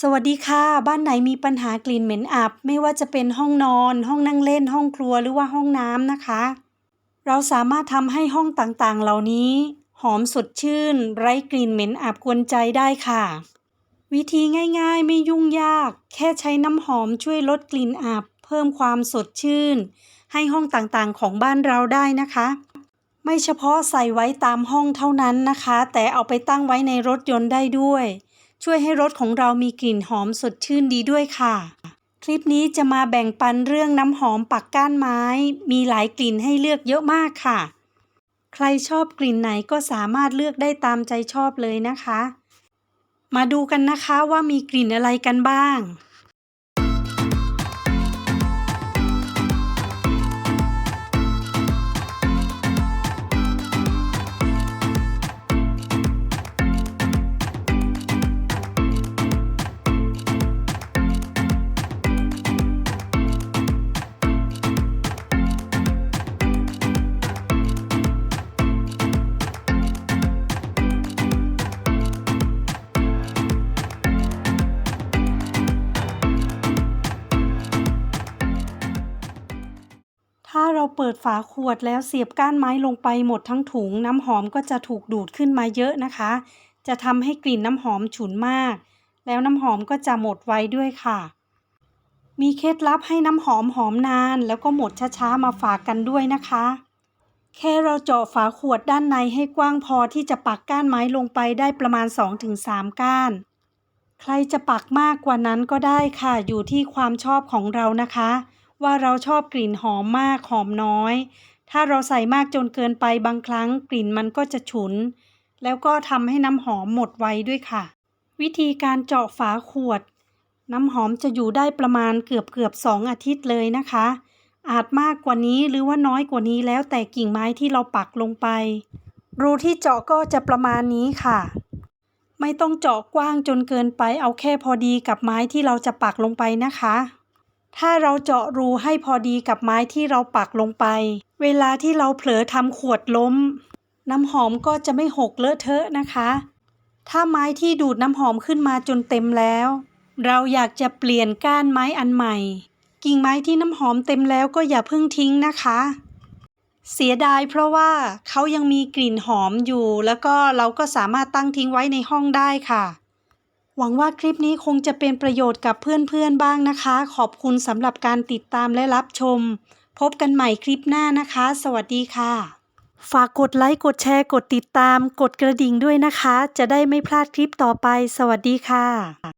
สวัสดีค่ะ บ้านไหนมีปัญหากลิ่นเหม็นอับ ไม่ว่าจะเป็นห้องนอน ห้องนั่งเล่น ห้องครัวหรือว่าห้องน้ำนะคะ เราสามารถทำให้ห้องต่างๆ เหล่านี้ หอมสดชื่น ไร้กลิ่นเหม็นอับกวนใจได้ค่ะ วิธีง่ายๆไม่ยุ่งยาก แค่ใช้น้ำหอมช่วยลดกลิ่นอับ เพิ่มความสดชื่น ให้ห้องต่างๆ ของบ้านเราได้นะคะ ไม่เฉพาะใส่ไว้ตามห้องเท่านั้นนะคะ แต่เอาไปตั้งไว้ในรถยนต์ได้ด้วย ช่วยให้รถของเรามีกลิ่นหอมสดชื่นดีด้วยค่ะ คลิปนี้จะมาแบ่งปันเรื่องน้ำหอมปักก้านไม้ มีหลายกลิ่นให้เลือกเยอะมากค่ะ ใครชอบกลิ่นไหนก็สามารถเลือกได้ตามใจชอบเลยนะคะ มาดูกันนะคะว่ามีกลิ่นอะไรกันบ้าง ถ้าเราเปิดฝาขวดแล้วเสียบก้านไม้ลงไปหมดทั้งถุง น้ำหอมก็จะถูกดูดขึ้นมาเยอะนะคะ จะทำให้กลิ่นน้ำหอมฉุนมาก แล้วน้ำหอมก็จะหมดไวด้วยค่ะ มีเคล็ดลับให้น้ำหอมหอมนาน แล้วก็หมดช้าๆมาฝากกันด้วยนะคะ แค่เราเจาะฝาขวดด้านในให้กว้างพอที่จะปักก้านไม้ลงไปได้ประมาณ 2-3 ก้าน ใครจะปักมากกว่านั้นก็ได้ค่ะ อยู่ที่ความชอบของเรานะคะ ว่าเราชอบกลิ่นหอมมากหอมน้อย ถ้าเราใส่มากจนเกินไปบางครั้งกลิ่นมันก็จะฉุน แล้วก็ทำให้น้ำหอมหมดไวด้วยค่ะ วิธีการเจาะฝาขวด น้ำหอมจะอยู่ได้ประมาณเกือบเกือบสองอาทิตย์เลยนะคะ อาจมากกว่านี้หรือว่าน้อยกว่านี้แล้วแต่กิ่งไม้ที่เราปักลงไป รูที่เจาะก็จะประมาณนี้ค่ะไม่ต้องเจาะกว้างจนเกินไปเอาแค่พอดีกับไม้ที่เราจะปักลงไปนะคะ ถ้าเราเจาะรูให้พอดีกับไม้ที่เราปักลงไป เวลาที่เราเผลอทำขวดล้ม น้ำหอมก็จะไม่หกเลอะเทอะนะคะ ถ้าไม้ที่ดูดน้ำหอมขึ้นมาจนเต็มแล้ว เราอยากจะเปลี่ยนก้านไม้อันใหม่ กิ่งไม้ที่น้ำหอมเต็มแล้วก็อย่าเพิ่งทิ้งนะคะ เสียดายเพราะว่าเขายังมีกลิ่นหอมอยู่ แล้วก็เราก็สามารถตั้งทิ้งไว้ในห้องได้ค่ะ หวังว่าคลิปนี้คงจะเป็นประโยชน์กับเพื่อนๆบ้างนะคะ ขอบคุณสำหรับการติดตามและรับชม พบกันใหม่คลิปหน้านะคะ สวัสดีค่ะ ฝากกดไลค์กดแชร์กดติดตาม กดกระดิ่งด้วยนะคะ จะได้ไม่พลาดคลิปต่อไป สวัสดีค่ะ